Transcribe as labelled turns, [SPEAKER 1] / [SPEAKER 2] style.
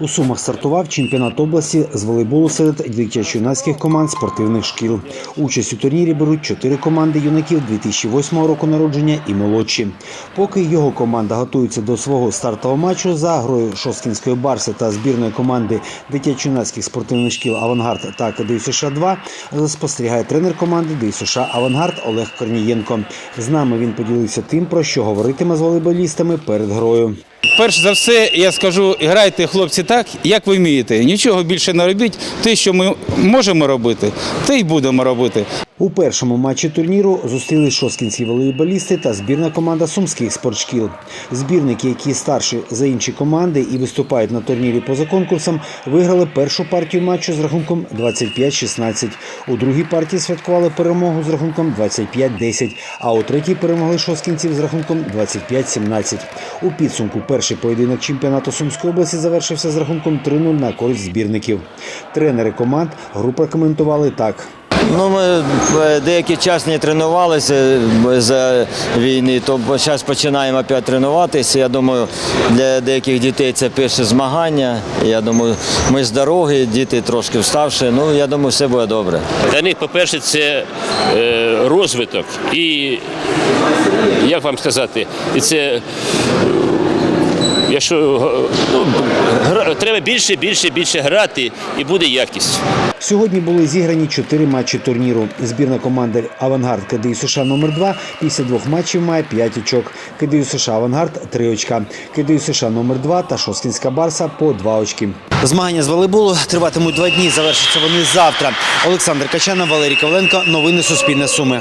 [SPEAKER 1] У Сумах стартував чемпіонат області з волейболу серед дитячо-юнацьких команд спортивних шкіл. Участь у турнірі беруть чотири команди юнаків 2008 року народження і молодші. Поки його команда готується до свого стартового матчу за грою Шосткінської барси та збірної команди дитячо-юнацьких спортивних шкіл Авангард та КДЮ США 2 спостерігає тренер команди ДЮ США Авангард Олег Корнієнко. З нами він поділився тим, про що говоритиме з волейболістами перед грою.
[SPEAKER 2] Перш за все, я скажу, грайте, хлопці, так, як ви вмієте. Нічого більше не робіть. Те, що ми можемо робити, те й будемо робити.
[SPEAKER 1] У першому матчі турніру зустрілись шосткінські волейболісти та збірна команда сумських спортшкіл. Збірники, які старші за інші команди і виступають на турнірі поза конкурсом, виграли першу партію матчу з рахунком 25-16. У другій партії святкували перемогу з рахунком 25-10, а у третій перемогли шосткінців з рахунком 25-17. У підсумку перший поєдинок чемпіонату Сумської області завершився з рахунком 3-0 на користь збірників. Тренери команд гру прокоментували так.
[SPEAKER 3] Ну, ми е, деякий час не тренувалися за війни, то зараз починаємо опять тренуватися. Я думаю, для деяких дітей це перше змагання. Я думаю, ми з дороги, діти трошки вставши. Ну, я думаю, все буде добре.
[SPEAKER 4] Для них, по-перше, це е, розвиток і, як вам сказати, це. Якщо ну, треба більше, більше, більше грати, і буде якість.
[SPEAKER 1] Сьогодні були зіграні чотири матчі турніру. Збірна команди Авангард КДЮ США номер 2 після двох матчів має 5 очок. КДЮ США Авангард 3 очка. КДЮ США номер 2 та Шосткінська Барса по 2 очки. Змагання з волейболу триватимуть два дні. Завершаться вони завтра. Олександр Качанов, Валерій Коваленко. Новини Суспільне Суми.